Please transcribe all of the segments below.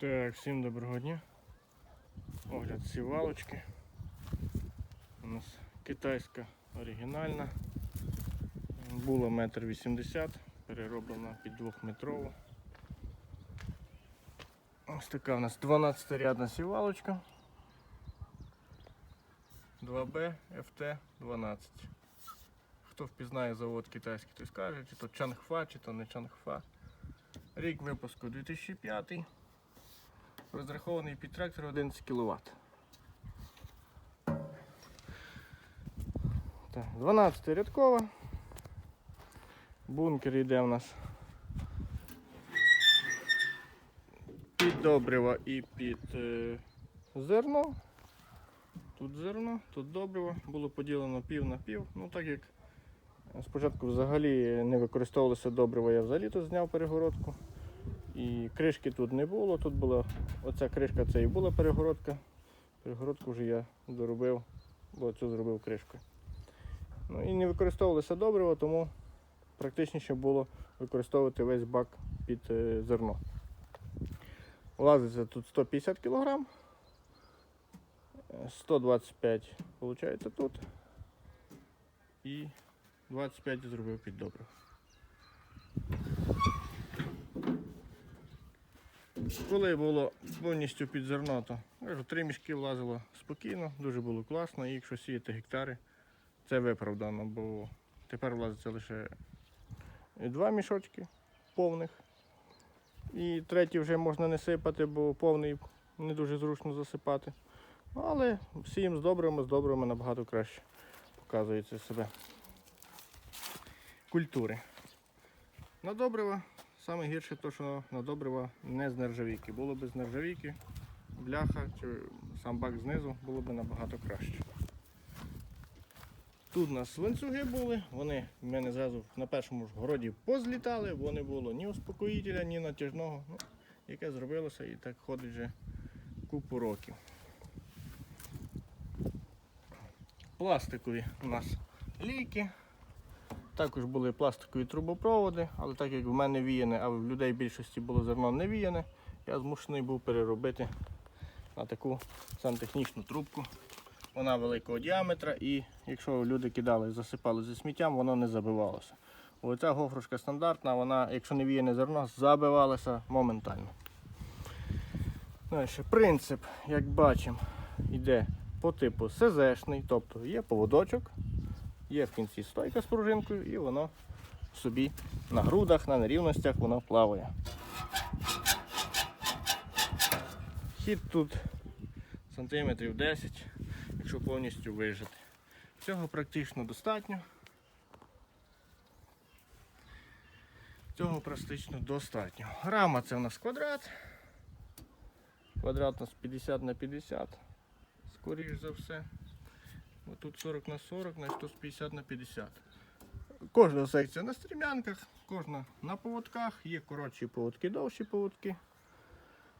Так, всім доброго дня. Огляд сівалочки. У нас китайська оригінальна. Була метр вісімдесят, перероблена під двохметрову. Ось така у нас 12 рядна сівалочка. 2B FT 12. Хто впізнає завод китайський, той скаже, чи то Чангфа, чи то не Чангфа. Рік випуску 2005. Розрахований під трактор 11 кВт. Так, 12 рядкова. Бункер йде у нас під добриво і під е, зерно. Тут зерно, тут добриво. Було поділено пів на пів. Ну так як спочатку взагалі не використовувалося добриво, я взагалі тут зняв перегородку. І кришки тут не було. Тут була оця кришка, це і була перегородка. Перегородку вже я доробив, бо цю зробив кришкою. Ну і не використовувалося добриво, тому практичніше було використовувати весь бак під е, зерно. Влазиться тут 150 кг, 125 виходить тут. І 25 зробив під добриво. Коли було повністю під зерно, то три мішки влазило спокійно, дуже було класно. І якщо сіяти гектари, це виправдано, бо тепер влазиться лише два мішочки повних. І третій вже можна не сипати, бо повний не дуже зручно засипати. Ну, Але сіємо з добрими, з добрими набагато краще показується себе. Культури. На добрива Саме гірше то, що на добрива не з нержавійки. Було б з нержавійки, бляха чи сам бак знизу було б набагато краще. Тут у нас ланцюги були, вони в мене зразу на першому ж городі позлітали, бо не було ні успокоїтеля, ні натяжного, ну, яке зробилося і так ходить вже купу років. Пластикові у нас лійки. Також були пластикові трубопроводи, але так як в мене віяне, а в людей більшості було зерно не віяне, я змушений був переробити на таку сантехнічну трубку. Вона великого діаметра і якщо люди кидали, засипали зі сміттям, воно не забивалося. Оця гофрушка стандартна, вона, якщо не віяне зерно, забивалася моментально. Далі, принцип, як бачимо, йде по типу СЗшний, тобто є поводочок. Є в кінці стойка з пружинкою і воно собі на грудах, на нерівностях воно плаває. Хід тут сантиметрів 10, якщо повністю вижити. Цього практично достатньо. Цього практично достатньо. Рама це у нас квадрат. Квадрат у нас 50 на 50, скоріш за все. Тут 40 на 40, значить тут 50 на 50. Кожна секція на стрімянках, кожна на поводках, є коротші поводки, довші поводки.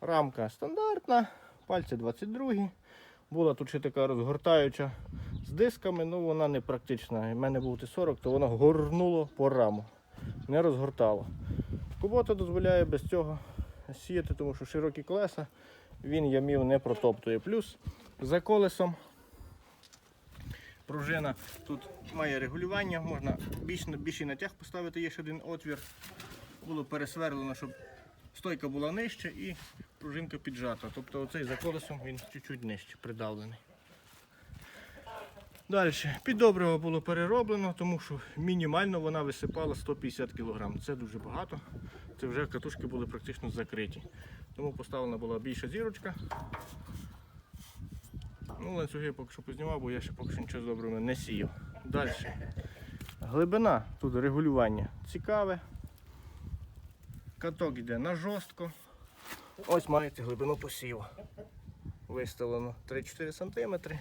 Рамка стандартна, пальці 22. Була тут ще така розгортаюча з дисками, ну вона не практична. У мене був Т40, то воно горнуло по раму, не розгортало. Кубота дозволяє без цього сіяти, тому що широкі колеса він ямів не протоптує. Плюс за колесом пружина тут має регулювання, можна більш, більший натяг поставити, є ще один отвір. Було пересверлено, щоб стойка була нижче і пружинка піджата. Тобто оцей за колесом він чуть-чуть нижче придавлений. Далі, під добриво було перероблено, тому що мінімально вона висипала 150 кг. Це дуже багато. Це вже катушки були практично закриті. Тому поставлена була більша зірочка. Ну, ланцюги поки що познімав, бо я ще поки що нічого доброго не сію. Далі. Глибина, тут регулювання цікаве. Каток йде на жорстко. Ось маєте глибину посіву. Виставлено 3-4 см.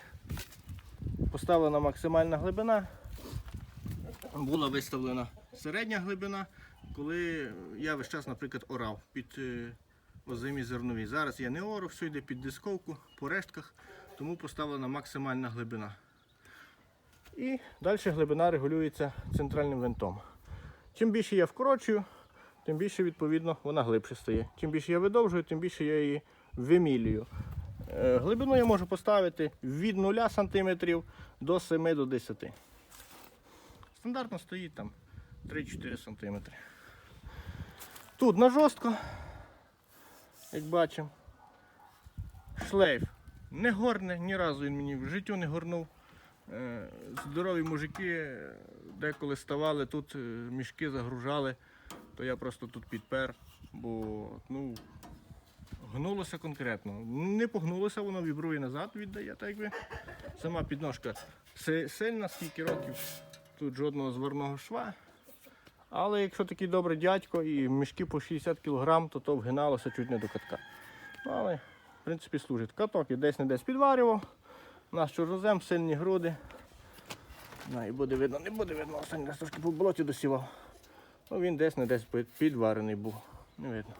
Поставлена максимальна глибина. Була виставлена середня глибина, коли я весь час, наприклад, орав під е, озимі зернові. Зараз я не ору, все йде під дисковку по рештках, тому поставлена максимальна глибина. І далі глибина регулюється центральним винтом. Чим більше я вкорочую, тим більше, відповідно, вона глибше стає. Чим більше я видовжую, тим більше я її вимілюю. Е, Глибину я можу поставити від 0 см до 7 до 10 Стандартно стоїть там 3-4 см. Тут на жорстко, як бачимо. Шлейф не горне, ні разу він мені в життю не горнув. Е, Здорові мужики е, деколи ставали, тут е, мішки загружали, то я просто тут підпер, бо ну, гнулося конкретно. Не погнулося, воно вібрує назад, віддає, так якби. Сама підножка сильна, скільки років, тут жодного зварного шва. Але якщо такий добрий дядько і мішки по 60 кг, то то вгиналося чуть не до катка. Ну, але, принципі, служить. Каток і десь не десь підварював. У нас чужозем, сильні груди. Ну, і буде видно, не буде видно, останній трошки по болоті досівав. Ну, він десь не десь підварений був. Не видно.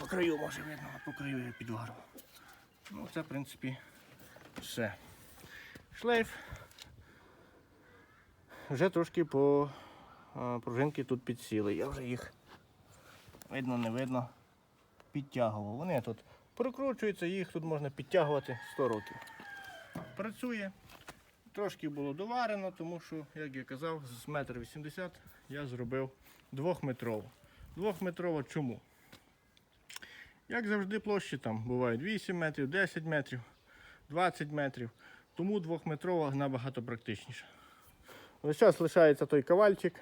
По краю може видно, а по краю я підварив. Ну, це, в принципі, все. Шлейф. Вже трошки по а, пружинки тут підсіли. Я вже їх видно, не видно підтягував. Вони тут прокручуються, їх тут можна підтягувати 100 років. Працює. Трошки було доварено, тому що, як я казав, з 1,80 м я зробив двохметрову. Двохметрова чому? Як завжди, площі там бувають 8 метрів, 10 метрів, 20 метрів. Тому двохметрова набагато практичніша. Ось зараз лишається той кавальчик,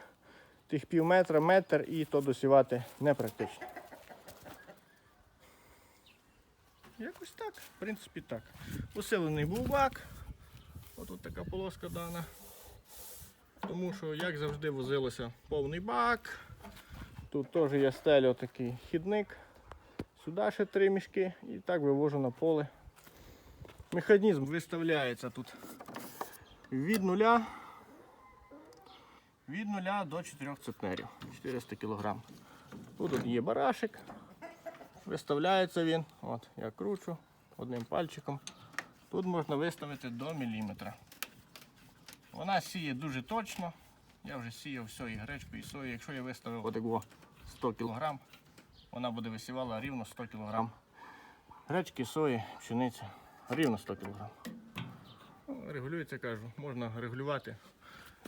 тих пів метра, метр і то досівати непрактично. Якось так, в принципі так. Усилений був бак. Отут така полоска дана. Тому що, як завжди, возилося повний бак. Тут теж є стелю такий хідник. Сюди ще три мішки і так вивожу на поле. Механізм виставляється тут від нуля від 0 до 4 центнерів, 400 кг. Тут є барашек, виставляється він. От, я кручу одним пальчиком. Тут можна виставити до міліметра. Вона сіє дуже точно. Я вже сіяв все, і гречку, і сою. Якщо я виставив отаку 100 кг, вона буде висівала рівно 100 кг. Гречки, сої, пшениці рівно 100 кг. Ну, Регулюється, кажу, можна регулювати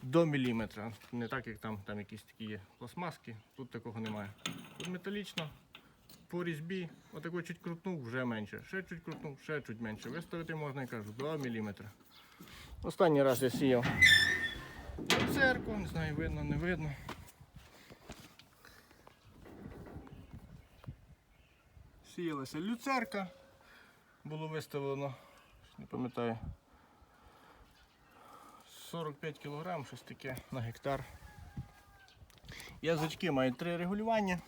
до міліметра. Не так, як там, там якісь такі є пластмаски, тут такого немає. Тут металічно, по різьбі, отако чуть крутнув, вже менше. Ще чуть крутнув, ще чуть менше. Виставити можна, я кажу, до міліметра. Останній раз я сіяв церкву, не знаю, видно, не видно. Сіялася люцерка, було виставлено, не пам'ятаю, 45 кг, щось таке на гектар. Язички мають три регулювання.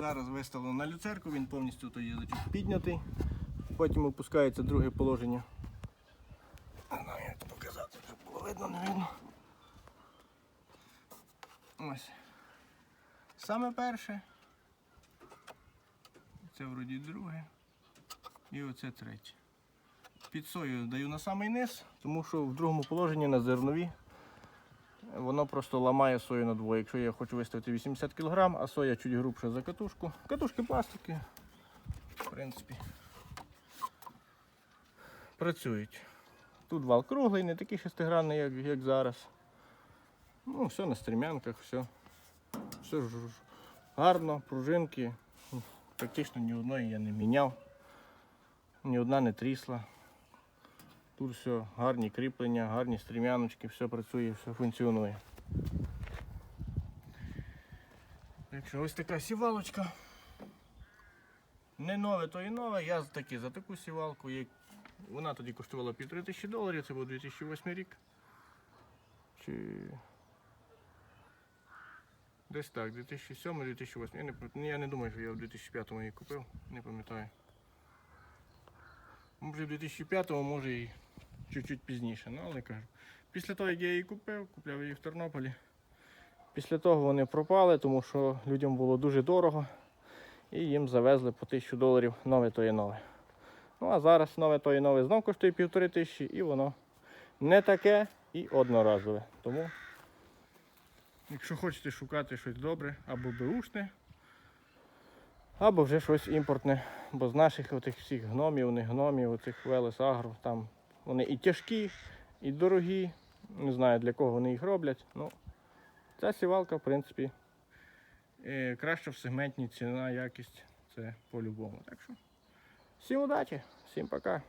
Зараз виставлено на люцерку, він повністю той язичок піднятий. Потім опускається друге положення. Не знаю, як показати, щоб було видно, не видно. Ось. Саме перше. Це вроді друге. І оце третє. Під сою даю на самий низ, тому що в другому положенні на зернові воно просто ламає сою на двоє. Якщо я хочу виставити 80 кг, а соя чуть грубша за катушку. Катушки пластики, в принципі, працюють. Тут вал круглий, не такий шестигранний, як, як зараз. Ну, все на стрімянках, все. Все ж- гарно, пружинки. Практично ні одної я не міняв. Ні одна не трісла. Тут все гарні кріплення, гарні стрімяночки, все працює, все функціонує. Так що ось така сівалочка. Не нове, то і нове. Я таки за таку сівалку. як- Вона тоді коштувала півтори тисячі доларів, це був 2008 рік. Чи... Десь так, 2007-2008. Я не, я не думаю, що я в 2005 її купив, не пам'ятаю. Може в 2005-му, може і чуть-чуть пізніше. Ну, але кажу. Після того, як я її купив, купляв її в Тернополі. Після того вони пропали, тому що людям було дуже дорого. І їм завезли по 1000 доларів нове то є нове. Ну а зараз нове то є нове знов коштує півтори тисячі і воно не таке і одноразове. Тому Якщо хочете шукати щось добре, або беушне, або вже щось імпортне. Бо з наших отих всіх гномів, не гномів, оцих Велес Агро, там вони і тяжкі, і дорогі. Не знаю для кого вони їх роблять. Ну, ця сівалка, в принципі, краще краща в сегментній ціна, якість. Це по-любому. Так що всім удачі, всім пока.